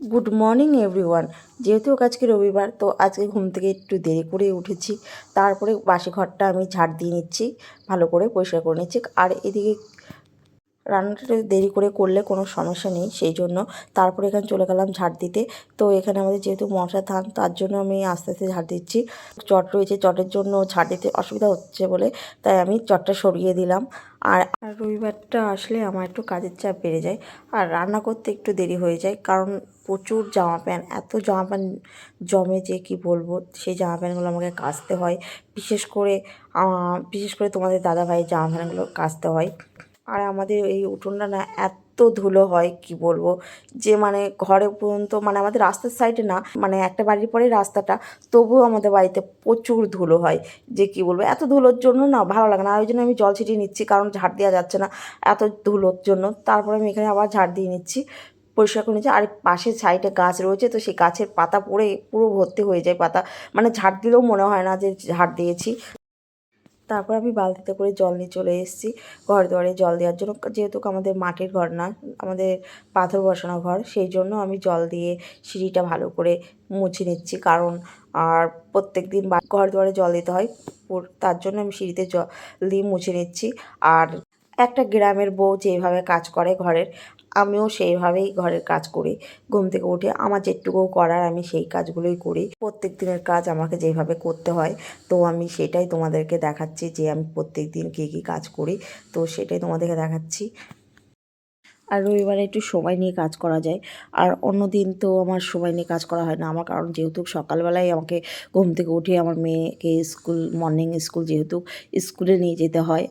Good morning, everyone. যেহেতু আজকে রবিবার, তো আজকে ঘুম থেকে একটু দেরি করে উঠেছি। তারপরে বাসি ঘরটা আমি ঝাড় দিয়ে নিচ্ছি, ভালো করে পরিষ্কার করে নিচ্ছি। আর এদিকে রান্নাটা দেরি করে করলে কোনো সমস্যা নেই, সেই জন্য তারপরে এখানে চলে গেলাম ঝাড় দিতে। তো এখানে আমাদের যেহেতু মশা ধান তার জন্য আমি আস্তে আস্তে ঝাড় দিচ্ছি। চট রয়েছে, চটের জন্য ঝাড় দিতে অসুবিধা হচ্ছে বলে, তাই আমি চটটা সরিয়ে দিলাম। আর আর রবিবারটা আসলে আমার একটু কাজের চাপ বেড়ে যায়। আর রান্না করতে একটু দেরি হয়ে যায় কারণ প্রচুর জামা প্যান্ট, এত জামা প্যান্ট জমে যে কি বলব, সেই জামা প্যান্টগুলো আমাকে কাচতে হয়। বিশেষ করে বিশেষ করে তোমাদের দাদাভাইয়ের জামা প্যান্টগুলো কাচতে হয়। আর আমাদের এই উঠোনটা না এত ধুলো হয়, কি বলব? যে মানে ঘরে পর্যন্ত মানে আমাদের রাস্তার সাইডে না মানে একটা বাড়ির পরে রাস্তাটা, তবুও আমাদের বাড়িতে প্রচুর ধুলো হয়। যে কি বলব? এত ধুলোর জন্য না ভালো লাগে না। ওই জন্য আমি জল ছিটিয়ে নিচ্ছি, কারণ ঝাড় দেওয়া যাচ্ছে না এত ধুলোর জন্য। তারপরে আমি এখানে আবার ঝাড় দিয়ে নিচ্ছি, পরিষ্কার করে নিচ্ছি। আর পাশের সাইডে গাছ রয়েছে, তো সেই গাছের পাতা পড়ে, পুরো ভর্তি হয়ে যায় পাতা। মানে ঝাড় দিলেও মনে হয় না যে ঝাড় দিয়েছি। তারপর আমি বালতিতে করে জল নিয়ে চলে এসেছি। ঘর দুয়ারে জল দেওয়ার জন্য। যেহেতু আমাদের মাটির ঘর না, আমাদের পাথর বসানো ঘর, সেই জন্য আমি জল দিয়ে সিঁড়িটা ভালো করে মুছে নিচ্ছি। কারণ আর প্রত্যেক দিন ঘর দুয়ারে জল দিতে হয় তার জন্য আমি সিঁড়িতে জল দিয়ে মুছে নিচ্ছি। আর একটা গ্রামের বউ যেভাবে কাজ করে ঘরের আমিও সেইভাবেই ঘরের কাজ করি। ঘুম থেকে উঠে আমার যেটুকু করার আমি সেই কাজগুলোই করি। প্রত্যেক দিনের কাজ আমাকে যেভাবে করতে হয়, তো আমি সেটাই তোমাদেরকে দেখাচ্ছি যে আমি প্রত্যেক দিন কী কী কাজ করি, তো সেটাই তোমাদেরকে দেখাচ্ছি। আর রবিবারে একটু সময় নিয়ে কাজ করা যায়। আর অন্য দিন তো আমার সময় নিয়ে কাজ করা হয় না আমার, কারণ যেহেতু সকালবেলায় আমাকে ঘুম থেকে উঠে আমার মেয়েকে স্কুল, মর্নিং স্কুল যেহেতু স্কুলে নিয়ে যেতে হয়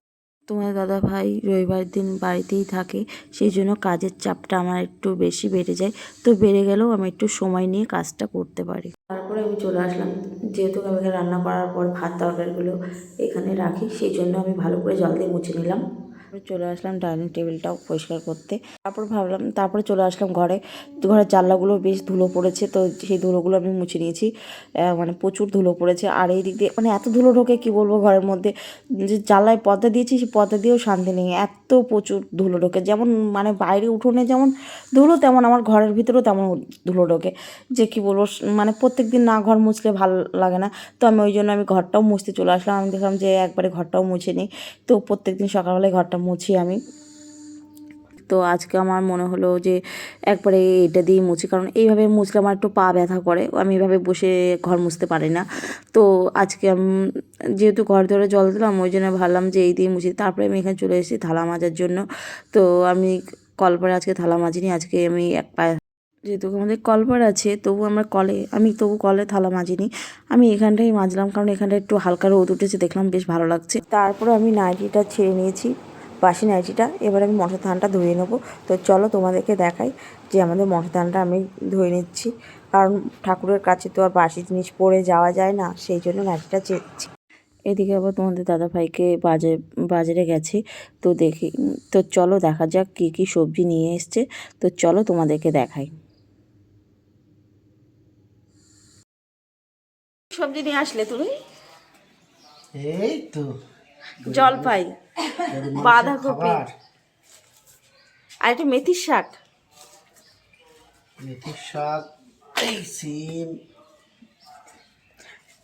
তোমার দাদা ভাই রবিবার দিন বাড়িতেই থাকে, সেই জন্য কাজের চাপটা আমার একটু বেশি বেড়ে যায়। তো বেড়ে গেলেও আমি একটু সময় নিয়ে কাজটা করতে পারি। তারপরে আমি চলে আসলাম। যেহেতু আমি রান্না করার পর ভাত, তরকারিগুলো এখানে রাখি, সেই জন্য আমি ভালো করে জল দিয়ে মুছে নিলাম। তারপরে চলে আসলাম ডাইনিং টেবিলটাও পরিষ্কার করতে। তারপর ভাবলাম, তারপরে চলে আসলাম ঘরে। ঘরের জানলাগুলো বেশ ধুলো পড়েছে, তো সেই ধুলোগুলো আমি মুছে নিয়েছি। মানে প্রচুর ধুলো পড়েছে। আর এই দিক দিয়ে মানে এত ধুলো ঢোকে কি বলব ঘরের মধ্যে? যে জ্বালায় পর্দা দিয়েছি, সেই পর্দা দিয়েও শান্তি নেই। এত প্রচুর ধুলো ঢোকে। যেমন মানে বাইরে উঠোনে যেমন ধুলো, তেমন আমার ঘরের ভিতরেও তেমন ধুলো ঢোকে। যে কি বলব মানে প্রত্যেক দিন না ঘর মুছলে ভালো লাগে না। তো আমি ওই জন্য আমি ঘরটাও মুছতে চলে আসলাম। আমি দেখলাম যে একবারে ঘরটাও মুছে নিই। তো প্রত্যেক দিন সকালবেলায় ঘরটা মুছি আমি। তো আজকে আমার মনে হলো যে একবারে এটা দিয়ে মুছি, কারণ এইভাবে মুছলে আমার একটু পা ব্যথা করে, আমি এভাবে বসে ঘর মুছতে পারি না। তো আজকে আমি যেহেতু ঘর ধরে জল দিলাম, ওই জন্য ভাবলাম যে এই দিয়ে মুছি। তারপরে আমি এখানে চলে এসেছি থালা মাজার জন্য। তো আমি কলপারে আজকে থালা মাজিনি আজকে আমি এক পায়ে যেহেতু আমাদের কলপার আছে, তবু আমরা কলে, আমি তবু কলে থালা মাজিনি আমি এখানটাই মাজলাম, কারণ এখানটা একটু হালকা রোদ উঠেছে, দেখলাম বেশ ভালো লাগছে। তারপরে আমি নাইটিটা ছেড়ে নিয়েছি। বাসি নাইটিটা এবার আমি মশার ধানটা ধুয়ে নেব। তো চলো তোমাদেরকে দেখাই যে আমাদের মশার ধানটা আমি ধুয়ে নিচ্ছি। কারণ ঠাকুরের কাছে তো আর বাসি জিনিস পরে যাওয়া যায় না সেই জন্য নাইটিটা চেয়েছি। এদিকে আবার তোমাদের দাদা ভাইকে বাজার বাজারে গেছে। তো দেখি তো চলো দেখা যাক কী কী সবজি নিয়ে এসছে। তো চলো তোমাদেরকে দেখাই। সবজি নিয়ে আসলে তুমি? এই তো। জলপাই বাঁধাকপি আর একটা মেথির শাক। মেথির শাক এই সিম।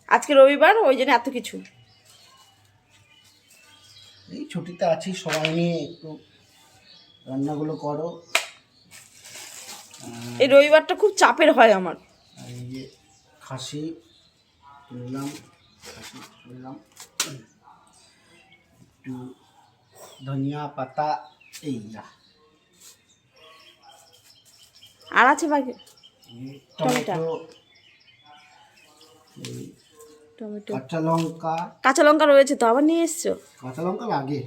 আজকে রবিবার ওই জন্য এত কিছু। এই ছুটিতে আছি সবাই নিয়ে একটু রান্নাগুলো করো। এই রবিবারটা খুব চাপের হয় আমার। এই যে খাসি তুললাম খাসি তুললাম একটু ধনিয়া পাতা এই যা। আর আছে বাকি? Tomato tomato. কাঁচা লঙ্কা। কাঁচা লঙ্কা রয়েছে তো আবার নিয়ে এসছো? কাঁচা লঙ্কা লাগে।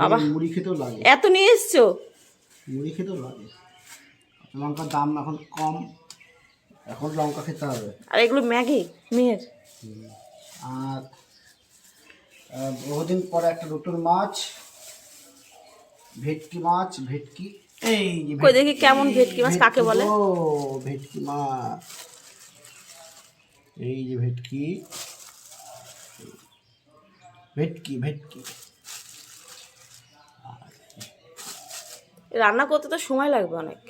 বাবা। মুড়ি খেতেও লাগে। এত নিয়ে এসছো? মুড়ি খেতেও লাগে। কাঁচা লঙ্কার দাম এখন কম। এখন লঙ্কা খেতে হবে। আর এগুলো ম্যাগি মেয়ের? আর বহুদিন পরে একটা নতুন মাছ ভেটকি মাছ ভেটকি। এই কই দেখি কেমন ভেটকি মাছ কাকে বলে? গো, ভেটকি মাছ। এই যে ভেটকি। ভেটকি ভেটকি। রান্না করতে তো সময় লাগবে অনেক।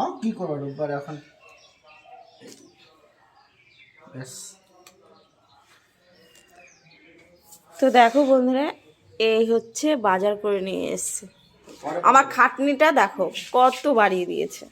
আর কি করব রোববার এখন ব্যাস। তো দেখো বন্ধুরা, এই হচ্ছে বাজার করে নিয়ে এসছে। আমার খাটনিটা দেখো, কত বাড়িয়ে দিয়েছে।